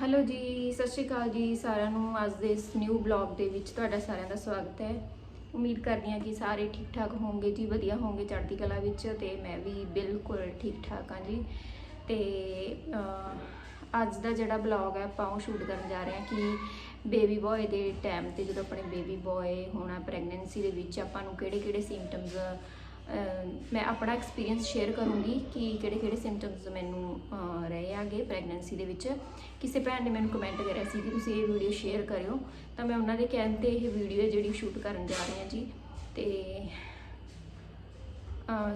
Hello ਜੀ, ਸਤਿ ਸ਼੍ਰੀ ਅਕਾਲ ਜੀ ਸਾਰਿਆਂ ਨੂੰ। ਅੱਜ ਦੇ ਇਸ ਨਿਊ ਬਲੌਗ ਦੇ ਵਿੱਚ ਤੁਹਾਡਾ ਸਾਰਿਆਂ ਦਾ ਸਵਾਗਤ ਹੈ। ਉਮੀਦ ਕਰਦੀ ਹਾਂ ਕਿ ਸਾਰੇ ਠੀਕ ਠਾਕ ਹੋਵੋਗੇ ਜੀ, ਵਧੀਆ ਹੋਵੋਗੇ ਚੜ੍ਹਦੀ ਕਲਾ ਵਿੱਚ ਤੇ ਮੈਂ ਵੀ ਬਿਲਕੁਲ ਠੀਕ ਠਾਕ ਹਾਂ ਜੀ। ਤੇ ਅੱਜ ਦਾ ਜਿਹੜਾ ਬਲੌਗ ਹੈ, ਆਪਾਂ ਉਹ ਸ਼ੂਟ ਕਰਨ ਜਾ ਰਹੇ ਹਾਂ ਕਿ ਬੇਬੀ ਬॉय ਦੇ ਟਾਈਮ ਤੇ ਜਦੋਂ ਆਪਣੇ ਬੇਬੀ ਬॉय ਹੋਣਾ ਪ੍ਰੈਗਨੈਂਸੀ ਦੇ ਵਿੱਚ ਆਪਾਂ ਨੂੰ ਕਿਹੜੇ ਕਿਹੜੇ ਸਿੰਪਟਮਸ ਮੈਂ ਆਪਣਾ ਐਕਸਪੀਰੀਅੰਸ ਸ਼ੇਅਰ ਕਰੂੰਗੀ ਕਿ ਕਿਹੜੇ ਕਿਹੜੇ ਸਿੰਪਟਮਸ ਮੈਨੂੰ ਅਹ, ਰਹੇ ਆਗੇ ਪ੍ਰੈਗਨੈਂਸੀ ਦੇ ਵਿੱਚ। ਕਿਸੇ ਭੈਣ ਨੇ ਮੈਨੂੰ ਕਮੈਂਟ ਕਰਿਆ ਸੀ ਕਿ ਤੁਸੀਂ ਇਹ ਵੀਡੀਓ ਸ਼ੇਅਰ ਕਰਿਓ। ਤਾਂ ਮੈਂ ਉਹਨਾਂ ਦੇ ਕਹਿਣ ਤੇ ਇਹ ਵੀਡੀਓ ਹੈ ਜਿਹੜੀ ਸ਼ੂਟ ਕਰਨ ਜਾ ਰਹੀ ਹਾਂ ਜੀ। ਤੇ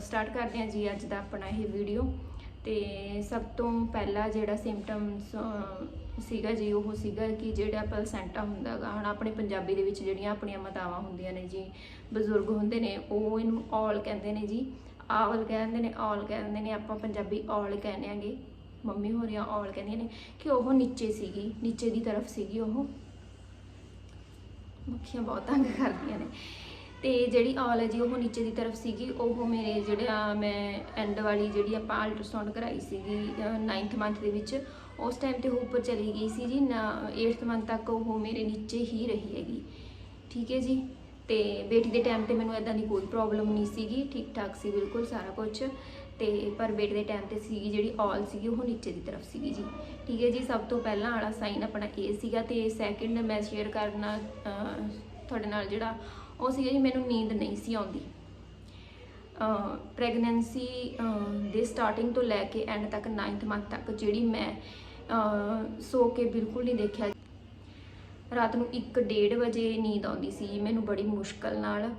ਸਟਾਰਟ ਕਰਦੇ ਹਾਂ ਜੀ ਅੱਜ ਦਾ ਆਪਣਾ ਇਹ ਵੀਡੀਓ ਤੇ ਸਭ ਤੋਂ ਪਹਿਲਾ ਜਿਹੜਾ ਸਿੰਪਟਮਸ ਸੀਗਾ ਜੀ, ਉਹ ਸੀਗਾ ਕਿ ਜਿਹੜਾ ਪਲਸੈਂਟਾ ਹੁੰਦਾਗਾ ਹੁਣ ਆਪਣੇ ਪੰਜਾਬੀ ਦੇ ਵਿੱਚ ਜਿਹੜੀਆਂ ਆਪਣੀਆਂ ਮਾਤਾਵਾਂ ਹੁੰਦੀਆਂ ਨੇ ਜੀ, ਬਜ਼ੁਰਗ ਹੁੰਦੇ ਨੇ, ਉਹ ਇਹਨੂੰ ਔਲ ਕਹਿੰਦੇ ਨੇ ਜੀ ਆਵਲ ਕਹਿੰਦੇ ਨੇ ਔਲ ਕਹਿੰਦੇ ਨੇ, ਆਪਾਂ ਪੰਜਾਬੀ ਔਲ ਕਹਿੰਦੇ ਆਂਗੇ। ਮੰਮੀ ਹੋਰੀਆਂ ਔਲ ਕਹਿੰਦੀਆਂ ਨੇ ਕਿ ਉਹ ਨੀਚੇ ਸੀਗੀ, ਨੀਚੇ ਦੀ ਤਰਫ ਸੀਗੀ ਉਹ। ਮੱਖੀਆਂ ਬਹੁਤ ਤੰਗ ਕਰਦੀਆਂ ਨੇ। ਤੇ ਜਿਹੜੀ ਔਲ ਹੈ ਜੀ, ਉਹ ਨੀਚੇ ਦੀ ਤਰਫ ਸੀਗੀ। ਉਹ ਮੇਰੇ ਜਿਹੜਾ ਮੈਂ ਐਂਡ ਵਾਲੀ ਜਿਹੜੀ ਆਪਾਂ ਅਲਟਰਾਸਾਊਂਡ ਕਰਾਈ ਸੀਗੀ 9th ਮੰਥ ਦੇ ਵਿੱਚ, ਉਸ ਟਾਈਮ ਤੇ ਉਹ ਉੱਪਰ ਚਲੀ ਗਈ ਸੀ ਜੀ। ਨਾ 8th ਮੰਥ ਤੱਕ ਉਹ ਮੇਰੇ ਨੀਚੇ ਹੀ ਰਹੀ ਹੈਗੀ। ਠੀਕ ਹੈ ਜੀ? ਤੇ ਬੇਟੀ ਦੇ ਟਾਈਮ ਤੇ ਮੈਨੂੰ ਐਦਾਂ ਦੀ ਕੋਈ ਪ੍ਰੋਬਲਮ ਨਹੀਂ ਸੀਗੀ। ਠੀਕ ਠਾਕ ਸੀ ਬਿਲਕੁਲ ਸਾਰਾ ਕੁਝ ਤੇ ਪਰ ਬੇਟੇ ਦੇ ਟਾਈਮ ਤੇ ਸੀਗੀ ਜਿਹੜੀ ਔਲ ਸੀਗੀ, ਉਹ ਨੀਚੇ ਦੀ ਤਰਫ ਸੀਗੀ ਜੀ। ਠੀਕ ਹੈ ਜੀ? ਸਭ ਤੋਂ ਪਹਿਲਾਂ ਵਾਲਾ ਸਾਈਨ ਆਪਣਾ ਇਹ ਸੀਗਾ ਤੇ ਸੈਕਿੰਡ ਮੈਂ ਸ਼ੇਅਰ ਕਰਨਾ ਤੁਹਾਡੇ ਨਾਲ ਜਿਹੜਾ ਉਹ ਸੀਗਾ ਜੀ, ਮੈਨੂੰ ਨੀਂਦ ਨਹੀਂ ਸੀ ਆਉਂਦੀ। ਪ੍ਰੈਗਨੈਂਸੀ ਦੇ ਸਟਾਰਟਿੰਗ ਤੋਂ ਲੈ ਕੇ ਐਂਡ ਤੱਕ 9th ਮੰਥ ਤੱਕ ਜਿਹੜੀ ਮੈਂ ਸੋ ਕੇ ਬਿਲਕੁਲ ਨਹੀਂ ਦੇਖਿਆ। ਰਾਤ ਨੂੰ 1:30 ਵਜੇ ਨੀਂਦ ਆਉਂਦੀ ਸੀ ਮੈਨੂੰ ਬੜੀ ਮੁਸ਼ਕਲ ਨਾਲ।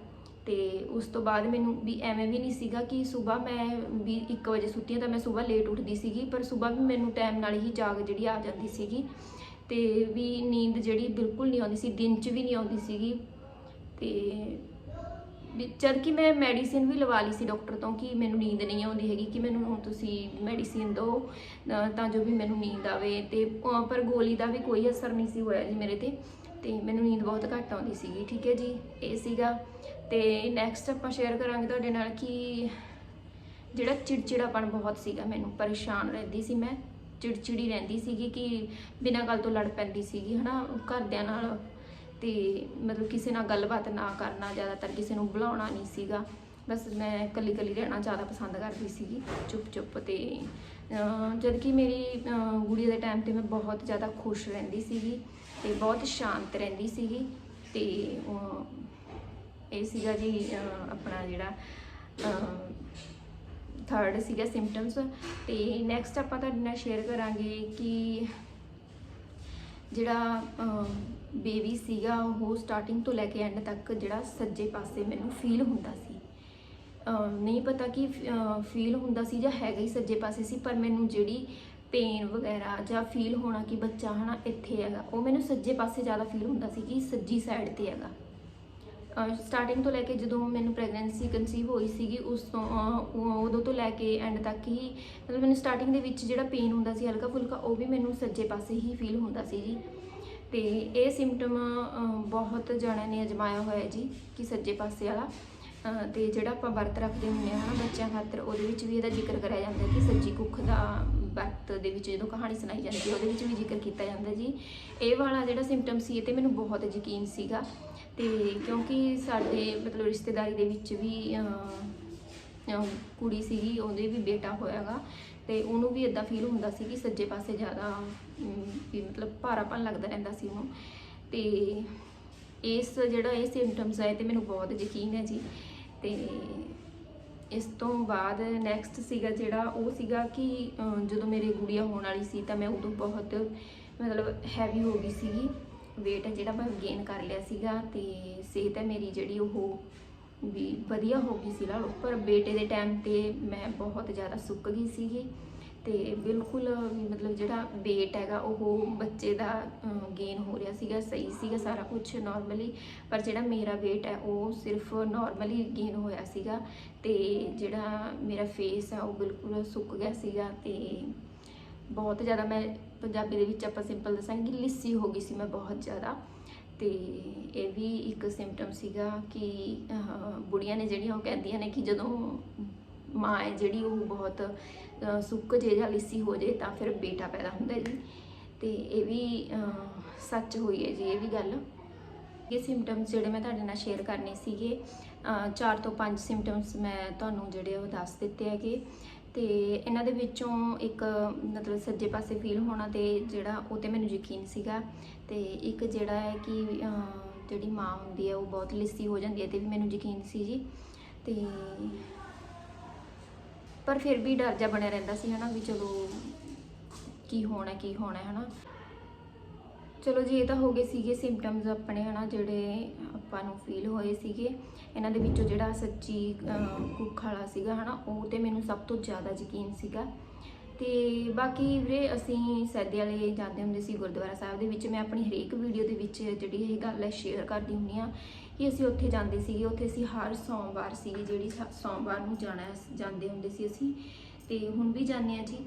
ਤੇ ਉਸ ਤੋਂ ਬਾਅਦ ਮੈਨੂੰ ਵੀ ਐਵੇਂ ਵੀ ਨਹੀਂ ਸੀਗਾ ਕਿ ਸਵੇਰ ਮੈਂ ਵੀ 1 ਵਜੇ ਸੁੱਤੀ ਹਾਂ ਤਾਂ ਮੈਂ ਸਵੇਰ ਲੇਟ ਉੱਠਦੀ ਸੀਗੀ, ਪਰ ਸਵੇਰ ਵੀ ਮੈਨੂੰ ਟਾਈਮ ਨਾਲ ਹੀ ਜਾਗ ਜਿਹੜੀ ਆ ਜਾਂਦੀ ਸੀਗੀ। ਤੇ ਵੀ ਨੀਂਦ ਜਿਹੜੀ ਬਿਲਕੁਲ ਨਹੀਂ ਆਉਂਦੀ ਸੀ, ਦਿਨ 'ਚ ਵੀ ਨਹੀਂ ਆਉਂਦੀ ਸੀਗੀ। ਤੇ ਵੀ ਜਦ ਕਿ ਮੈਂ ਮੈਡੀਸਿਨ ਵੀ ਲਵਾ ਲਈ ਸੀ ਡਾਕਟਰ ਤੋਂ ਕਿ ਮੈਨੂੰ ਨੀਂਦ ਨਹੀਂ ਆਉਂਦੀ ਹੈਗੀ, ਕਿ ਮੈਨੂੰ ਤੁਸੀਂ ਮੈਡੀਸਿਨ ਦਿਓ, ਅਹ ਤਾਂ ਜੋ ਵੀ ਮੈਨੂੰ ਨੀਂਦ ਆਵੇ ਤੇ, ਅਹ ਪਰ ਗੋਲੀ ਦਾ ਵੀ ਕੋਈ ਅਸਰ ਨਹੀਂ ਸੀ ਹੋਇਆ ਜੀ ਮੇਰੇ ਤੇ ਤੇ ਮੈਨੂੰ ਨੀਂਦ ਬਹੁਤ ਘੱਟ ਆਉਂਦੀ ਸੀਗੀ, ਠੀਕ ਹੈ ਜੀ? ਇਹ ਸੀਗਾ। ਤੇ ਨੈਕਸਟ ਆਪਾਂ ਸ਼ੇਅਰ ਕਰਾਂਗੇ ਤੁਹਾਡੇ ਨਾਲ ਕਿ ਜਿਹੜਾ ਚਿੜਚਿੜਾਪਣ ਬਹੁਤ ਸੀਗਾ ਮੈਨੂੰ, ਪਰੇਸ਼ਾਨ ਰਹਿੰਦੀ ਸੀ ਮੈਂ, ਚਿੜਚਿੜੀ ਰਹਿੰਦੀ ਸੀਗੀ ਕਿ ਬਿਨਾਂ ਗੱਲ ਤੋਂ ਲੜ ਪੈਂਦੀ ਸੀਗੀ, ਹਨਾ? ਘਰਦਿਆਂ ਨਾਲ ਤੇ ਮਤਲਬ ਕਿਸੇ ਨਾਲ ਗੱਲਬਾਤ ਨਾ ਕਰਨਾ ਜ਼ਿਆਦਾਤਰ ਕਿਸੇ ਨੂੰ ਬੁਲਾਉਣਾ ਨਹੀਂ ਸੀਗਾ। ਬਸ ਮੈਂ ਇਕੱਲੀ ਇਕੱਲੀ ਰਹਿਣਾ ਜ਼ਿਆਦਾ ਪਸੰਦ ਕਰਦੀ ਸੀਗੀ, ਚੁੱਪ ਚੁੱਪ ਤੇ, ਅਹ ਜਦ ਕਿ ਮੇਰੀ ਗੁੜੀ ਦੇ ਟਾਈਮ ਤੇ ਮੈਂ ਬਹੁਤ ਜ਼ਿਆਦਾ ਖੁਸ਼ ਰਹਿੰਦੀ ਸੀਗੀ ਤੇ ਬਹੁਤ ਸ਼ਾਂਤ ਰਹਿੰਦੀ ਸੀਗੀ ਤੇ ਇਹ ਸੀਗਾ ਜੀ ਆਪਣਾ ਜਿਹੜਾ ਥਰਡ ਸੀਗਾ ਸਿੰਪਟਮਸ ਤੇ ਨੈਕਸਟ ਆਪਾਂ ਤੁਹਾਡੇ ਨਾਲ ਸ਼ੇਅਰ ਕਰਾਂਗੇ ਕਿ ਜਿਹੜਾ ਬੇਬੀ ਸੀਗਾ, ਉਹ ਸਟਾਰਟਿੰਗ ਤੋਂ ਲੈ ਕੇ ਐਂਡ ਤੱਕ ਜਿਹੜਾ ਸੱਜੇ ਪਾਸੇ ਮੈਨੂੰ ਫੀਲ ਹੁੰਦਾ ਸੀ। ਨਹੀਂ ਪਤਾ ਕਿ ਫੀਲ ਹੁੰਦਾ ਸੀ ਜਾਂ ਹੈਗਾ ਹੀ ਸੱਜੇ ਪਾਸੇ ਸੀ, ਪਰ ਮੈਨੂੰ ਜਿਹੜੀ ਪੇਨ ਵਗੈਰਾ ਜਾਂ ਫੀਲ ਹੋਣਾ ਕਿ ਬੱਚਾ ਹਨਾ ਇੱਥੇ ਹੈਗਾ, ਉਹ ਮੈਨੂੰ ਸੱਜੇ ਪਾਸੇ ਜ਼ਿਆਦਾ ਫੀਲ ਹੁੰਦਾ ਸੀ ਕਿ ਸੱਜੀ ਸਾਈਡ ਤੇ ਹੈਗਾ। ਸਟਾਰਟਿੰਗ ਤੋਂ ਲੈ ਕੇ ਜਦੋਂ ਮੈਨੂੰ ਪ੍ਰੈਗਨੈਂਸੀ ਕਨਸੀਵ ਹੋਈ ਸੀਗੀ ਉਸ ਤੋਂ ਉਦੋਂ ਤੋਂ ਲੈ ਕੇ ਐਂਡ ਤੱਕ ਹੀ ਮਤਲਬ ਮੈਨੂੰ ਸਟਾਰਟਿੰਗ ਦੇ ਵਿੱਚ ਜਿਹੜਾ ਪੇਨ ਹੁੰਦਾ ਸੀ ਹਲਕਾ ਫੁਲਕਾ ਉਹ ਵੀ ਮੈਨੂੰ ਸੱਜੇ ਪਾਸੇ ਹੀ ਫੀਲ ਹੁੰਦਾ ਸੀ ਜੀ। ਤੇ ਇਹ ਸਿੰਪਟਮ ਬਹੁਤ ਜਣਿਆਂ ਨੇ ਅਜਮਾਇਆ ਹੋਇਆ ਜੀ ਕਿ ਸੱਜੇ ਪਾਸੇ ਵਾਲਾ। ਅਹ, ਤੇ ਜਿਹੜਾ ਆਪਾਂ ਵਰਤ ਰੱਖਦੇ ਹੁੰਦੇ ਹਾਂ ਹਨਾ ਬੱਚਿਆਂ ਖਾਤਰ ਉਹਦੇ ਵਿੱਚ ਵੀ ਇਹਦਾ ਜ਼ਿਕਰ ਕਰਿਆ ਜਾਂਦਾ ਕਿ ਸੱਜੀ ਕੁੱਖ ਦਾ ਵਰਤ ਦੇ ਵਿੱਚ ਜਦੋਂ ਕਹਾਣੀ ਸੁਣਾਈ ਜਾਂਦੀ ਹੈ ਉਹਦੇ ਵਿੱਚ ਵੀ ਜ਼ਿਕਰ ਕੀਤਾ ਜਾਂਦਾ ਜੀ। ਇਹ ਵਾਲਾ ਜਿਹੜਾ ਸਿੰਪਟਮ ਸੀ ਇਹ ਤੇ ਮੈਨੂੰ ਬਹੁਤ ਯਕੀਨ ਸੀਗਾ। ਤੇ ਕਿਉਂਕਿ ਸਾਡੇ ਮਤਲਬ ਰਿਸ਼ਤੇਦਾਰੀ ਦੇ ਵਿੱਚ ਵੀ ਕੁੜੀ ਸੀਗੀ, ਉਹਦੇ ਵੀ ਬੇਟਾ ਹੋਇਆਗਾ ਤੇ ਉਹਨੂੰ ਵੀ ਇਦਾਂ ਫੀਲ ਹੁੰਦਾ ਸੀ ਕਿ ਸੱਜੇ ਪਾਸੇ ਜ਼ਿਆਦਾ ਵੀ ਮਤਲਬ ਭਾਰਾਪਨ ਲੱਗਦਾ ਰਹਿੰਦਾ ਸੀ ਉਹਨੂੰ। ਤੇ ਇਸ ਜਿਹੜਾ ਇਹ ਸਿੰਪਟਮਸ ਆਏ ਤੇ ਮੈਨੂੰ ਬਹੁਤ ਯਕੀਨ ਹੈ ਜੀ। ਤੇ ਇਸ ਤੋਂ ਬਾਅਦ ਨੈਕਸਟ ਸੀਗਾ ਜਿਹੜਾ, ਉਹ ਸੀਗਾ ਕਿ ਜਦੋਂ ਮੇਰੇ ਗੁੜੀਆ ਹੋਣ ਵਾਲੀ ਸੀ ਤਾਂ ਮੈਂ ਉਦੋਂ ਬਹੁਤ ਮਤਲਬ ਹੈਵੀ ਹੋ ਗਈ ਸੀਗੀ। Weight ਜਿਹੜਾ ਮੈਂ ਗੇਨ ਕਰ ਲਿਆ ਸੀਗਾ ਤੇ ਸਿਹਤ ਹੈ ਮੇਰੀ ਜਿਹੜੀ ਉਹ ਵੀ ਵਧੀਆ ਹੋ ਗਈ ਸੀ ਲਾ ਪਰ ਬੇਟੇ ਦੇ ਟਾਈਮ ਤੇ ਮੈਂ ਬਹੁਤ ਜ਼ਿਆਦਾ ਸੁੱਕ ਗਈ ਸੀਗੀ ਤੇ ਬਿਲਕੁਲ ਮਤਲਬ ਜਿਹੜਾ weight ਹੈਗਾ ਉਹ ਬੱਚੇ ਦਾ ਗੇਨ ਹੋ ਰਿਹਾ ਸੀਗਾ, ਸਹੀ ਸੀਗਾ ਸਾਰਾ ਕੁਝ ਨਾਰਮਲੀ ਪਰ ਜਿਹੜਾ ਮੇਰਾ weight ਹੈ ਉਹ ਸਿਰਫ ਨਾਰਮਲੀ ਗੇਨ ਹੋਇਆ ਸੀਗਾ ਤੇ ਜਿਹੜਾ ਮੇਰਾ ਫੇਸ ਹੈ ਉਹ ਬਿਲਕੁਲ ਸੁੱਕ ਗਿਆ ਸੀਗਾ ਤੇ ਬਹੁਤ ਜ਼ਿਆਦਾ ਮੈਂ ਪੰਜਾਬੀ ਦੇ ਵਿੱਚ ਆਪਾਂ ਸਿੰਪਲ ਦੱਸਾਂਗੇ ਲਿੱਸੀ ਹੋ ਗਈ ਸੀ ਮੈਂ ਬਹੁਤ ਜ਼ਿਆਦਾ ਤੇ ਇਹ ਵੀ ਇੱਕ ਸਿੰਪਟਮ ਸੀਗਾ ਕਿ ਬੁੜੀਆਂ ਨੇ ਜਿਹੜੀਆਂ ਉਹ ਕਹਿੰਦੀਆਂ ਨੇ ਕਿ ਜਦੋਂ ਮਾਂ ਹੈ ਜਿਹੜੀ ਉਹ ਬਹੁਤ ਸੁੱਕ ਜੇ ਜਾਂ ਲਿੱਸੀ ਹੋ ਜੇ ਤਾਂ ਫਿਰ ਬੇਟਾ ਪੈਦਾ ਹੁੰਦਾ ਜੀ। ਤੇ ਇਹ ਵੀ ਸੱਚ ਹੋਈ ਹੈ ਜੀ, ਇਹ ਵੀ ਗੱਲ। ਇਹ ਸਿੰਪਟਮਸ ਜਿਹੜੇ ਮੈਂ ਤੁਹਾਡੇ ਨਾਲ ਸ਼ੇਅਰ ਕਰਨੇ ਸੀਗੇ, ਅਹ, ਚਾਰ ਤੋਂ ਪੰਜ ਸਿੰਪਟਮਸ ਮੈਂ ਤੁਹਾਨੂੰ ਜਿਹੜੇ ਉਹ ਦੱਸ ਦਿੱਤੇ ਹੈਗੇ। ਤੇ ਇਹਨਾਂ ਦੇ ਵਿੱਚੋਂ ਇੱਕ ਮਤਲਬ ਸੱਜੇ ਪਾਸੇ ਫੀਲ ਹੋਣਾ ਤੇ ਜਿਹੜਾ ਉਹ ਤੇ ਮੈਨੂੰ ਯਕੀਨ ਸੀਗਾ ਤੇ ਇੱਕ ਜਿਹੜਾ ਹੈ ਕਿ ਜਿਹੜੀ ਮਾਂ ਹੁੰਦੀ ਹੈ ਉਹ ਬਹੁਤ ਲਿੱਸੀ ਹੋ ਜਾਂਦੀ ਹੈ ਤੇ ਵੀ ਮੈਨੂੰ ਯਕੀਨ ਸੀ ਜੀ। ਤੇ ਪਰ ਫਿਰ ਵੀ ਡਰ ਜਾ ਬਣਿਆ ਰਹਿੰਦਾ ਸੀ ਹਨਾ ਵੀ ਚਲੋ ਕੀ ਹੋਣਾ ਕੀ ਹੋਣਾ ਹੈ ਹਨਾ। ਚਲੋ ਜੀ, ਇਹ ਤਾਂ ਹੋ ਗਏ ਸੀਗੇ ਸਿੰਪਟਮਸ ਆਪਣੇ, ਹਨਾ, ਜਿਹੜੇ ਆਪਾਂ ਨੂੰ ਫੀਲ ਹੋਏ ਸੀਗੇ। ਇਹਨਾਂ ਦੇ ਵਿੱਚੋਂ ਜਿਹੜਾ ਸੱਚੀ ਕੁੱਖ ਵਾਲਾ ਸੀਗਾ, ਹਨਾ, ਉਹ ਤੇ ਮੈਨੂੰ ਸਭ ਤੋਂ ਜ਼ਿਆਦਾ ਯਕੀਨ ਸੀਗਾ। ਤੇ ਬਾਕੀ ਵੀਰੇ, ਅਸੀਂ ਸੈਦੇ ਵਾਲੇ ਜਾਂਦੇ ਹੁੰਦੇ ਸੀ ਗੁਰਦੁਆਰਾ ਸਾਹਿਬ ਦੇ ਵਿੱਚ। ਮੈਂ ਆਪਣੀ ਹਰੇਕ ਵੀਡੀਓ ਦੇ ਵਿੱਚ ਜਿਹੜੀ ਇਹ ਗੱਲ ਹੈ ਸ਼ੇਅਰ ਕਰਦੀ ਹੁੰਦੀ ਆ ਕਿ ਅਸੀਂ ਉੱਥੇ ਜਾਂਦੇ ਸੀਗੇ। ਉੱਥੇ ਅਸੀਂ ਹਰ ਸੋਮਵਾਰ ਸੀਗੀ, ਜਿਹੜੀ ਸ- ਸੋਮਵਾਰ ਨੂੰ ਜਾਣਾ, ਜਾਂਦੇ ਹੁੰਦੇ ਸੀ ਅਸੀਂ। ਤੇ ਹੁਣ ਵੀ ਜਾਂਦੇ ਆ ਜੀ।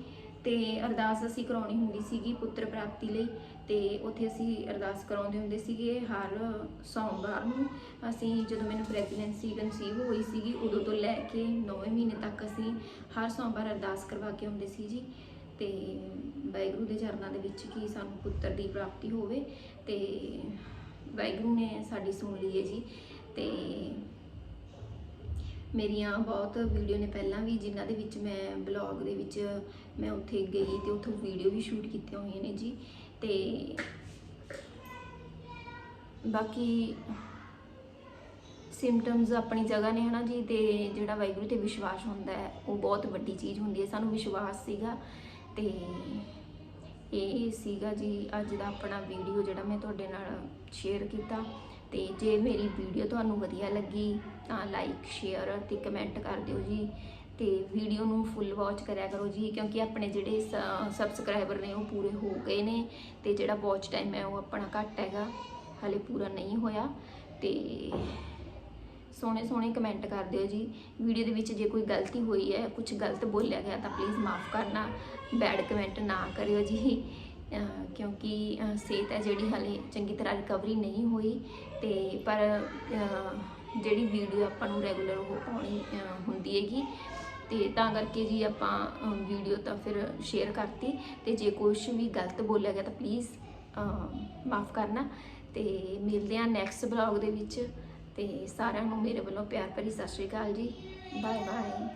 ਤੇ ਅਰਦਾਸ ਅਸੀਂ ਕਰਾਉਣੀ ਹੁੰਦੀ ਸੀਗੀ ਪੁੱਤਰ ਪ੍ਰਾਪਤੀ ਲਈ ਤੇ ਉੱਥੇ ਅਸੀਂ ਅਰਦਾਸ ਕਰਾਉਂਦੇ ਹੁੰਦੇ ਸੀਗੇ ਹਰ ਸੋਮਵਾਰ ਨੂੰ। ਅਸੀਂ ਜਦੋਂ ਮੈਨੂੰ ਪ੍ਰੈਗਨੈਂਸੀ ਕਨਸੀਵ ਹੋਈ ਸੀਗੀ, ਉਦੋਂ ਤੋਂ ਲੈ ਕੇ 9ਵੇਂ ਮਹੀਨੇ ਤੱਕ ਅਸੀਂ ਹਰ ਸੋਮਵਾਰ ਅਰਦਾਸ ਕਰਵਾ ਕੇ ਆਉਂਦੇ ਸੀ ਜੀ। ਤੇ ਵਾਹਿਗੁਰੂ ਦੇ ਚਰਨਾਂ ਦੇ ਵਿੱਚ ਕਿ ਸਾਨੂੰ ਪੁੱਤਰ ਦੀ ਪ੍ਰਾਪਤੀ ਹੋਵੇ ਤੇ ਵਾਹਿਗੁਰੂ ਨੇ ਸਾਡੀ ਸੁਣ ਲਈ ਹੈ ਜੀ। ਤੇ ਮੇਰੀਆਂ ਬਹੁਤ ਵੀਡੀਓ ਨੇ ਪਹਿਲਾਂ ਵੀ, ਜਿਨ੍ਹਾਂ ਦੇ ਵਿੱਚ ਮੈਂ ਬਲੌਗ ਦੇ ਵਿੱਚ ਮੈਂ ਉੱਥੇ ਗਈ ਤੇ ਉੱਥੋਂ ਵੀਡੀਓ ਵੀ ਸ਼ੂਟ ਕੀਤੀਆਂ ਹੋਈਆਂ ਨੇ ਜੀ। ਤੇ ਬਾਕੀ ਸਿੰਪਟਮਸ ਆਪਣੀ ਜਗ੍ਹਾ ਨੇ ਹਨਾ ਜੀ, ਤੇ ਜਿਹੜਾ ਵਾਹਿਗੁਰੂ ਤੇ ਵਿਸ਼ਵਾਸ ਹੁੰਦਾ ਹੈ, ਉਹ ਬਹੁਤ ਵੱਡੀ ਚੀਜ਼ ਹੁੰਦੀ ਹੈ। ਸਾਨੂੰ ਵਿਸ਼ਵਾਸ ਸੀਗਾ ਤੇ ਇਹ ਸੀਗਾ ਜੀ, ਅੱਜ ਦਾ ਆਪਣਾ ਵੀਡੀਓ ਜਿਹੜਾ ਮੈਂ ਤੁਹਾਡੇ ਨਾਲ ਸ਼ੇਅਰ ਕੀਤਾ। ਤੇ ਜੇ ਮੇਰੀ ਵੀਡੀਓ ਤੁਹਾਨੂੰ ਵਧੀਆ ਲੱਗੀ ਤਾਂ ਲਾਈਕ ਸ਼ੇਅਰ ਤੇ ਕਮੈਂਟ ਕਰ ਦਿਓ ਜੀ। ਤੇ ਵੀਡੀਓ ਨੂੰ ਫੁੱਲ ਵਾਚ ਕਰਿਆ ਕਰੋ ਜੀ, ਕਿਉਂਕਿ ਆਪਣੇ ਜਿਹੜੇ ਸਬਸਕ੍ਰਾਈਬਰ ਨੇ ਉਹ ਪੂਰੇ ਹੋ ਗਏ ਨੇ ਤੇ ਜਿਹੜਾ ਵਾਚ ਟਾਈਮ ਹੈ ਉਹ ਆਪਣਾ ਘੱਟ ਹੈਗਾ, ਹਲੇ ਪੂਰਾ ਨਹੀਂ ਹੋਇਆ। ਤੇ ਸੋਹਣੇ ਸੋਹਣੇ ਕਮੈਂਟ ਕਰ ਦਿਓ ਜੀ। ਵੀਡੀਓ ਦੇ ਵਿੱਚ ਜੇ ਕੋਈ ਗਲਤੀ ਹੋਈ ਹੈ ਕੁਝ ਗਲਤ ਬੋਲਿਆ ਗਿਆ ਤਾਂ ਪਲੀਜ਼ ਮਾਫ ਕਰਨਾ। ਬੈਡ ਕਮੈਂਟ ਨਾ ਕਰਿਓ ਜੀ। ਕਿਉਂਕਿ ਸਿਹਤ ਹੈ ਜਿਹੜੀ ਹਲੇ ਚੰਗੀ ਤਰ੍ਹਾਂ ਰਿਕਵਰੀ ਨਹੀਂ ਹੋਈ ਤੇ ਪਰ ਜਿਹੜੀ ਵੀਡੀਓ ਆਪਾਂ ਨੂੰ ਰੈਗੂਲਰ ਉਹ ਪਾਉਣੀ ਹੁੰਦੀ ਹੈਗੀ ਤੇ ਤਾਂ ਕਰਕੇ ਜੀ ਆਪਾਂ ਵੀਡੀਓ ਤਾਂ ਫਿਰ ਸ਼ੇਅਰ ਕਰਤੀ ਤੇ ਜੇ ਕੁਝ ਵੀ ਗਲਤ ਬੋਲਿਆ ਗਿਆ ਤਾਂ ਪਲੀਜ਼ ਮਾਫ ਕਰਨਾ ਤੇ ਮਿਲਦੇ ਹਾਂ ਨੈਕਸਟ ਬਲੌਗ ਦੇ ਵਿੱਚ ਤੇ ਸਾਰਿਆਂ ਨੂੰ ਮੇਰੇ ਵੱਲੋਂ ਪਿਆਰ ਭਰੀ ਸਤਿ ਸ਼੍ਰੀ ਅਕਾਲ ਜੀ। Bye bye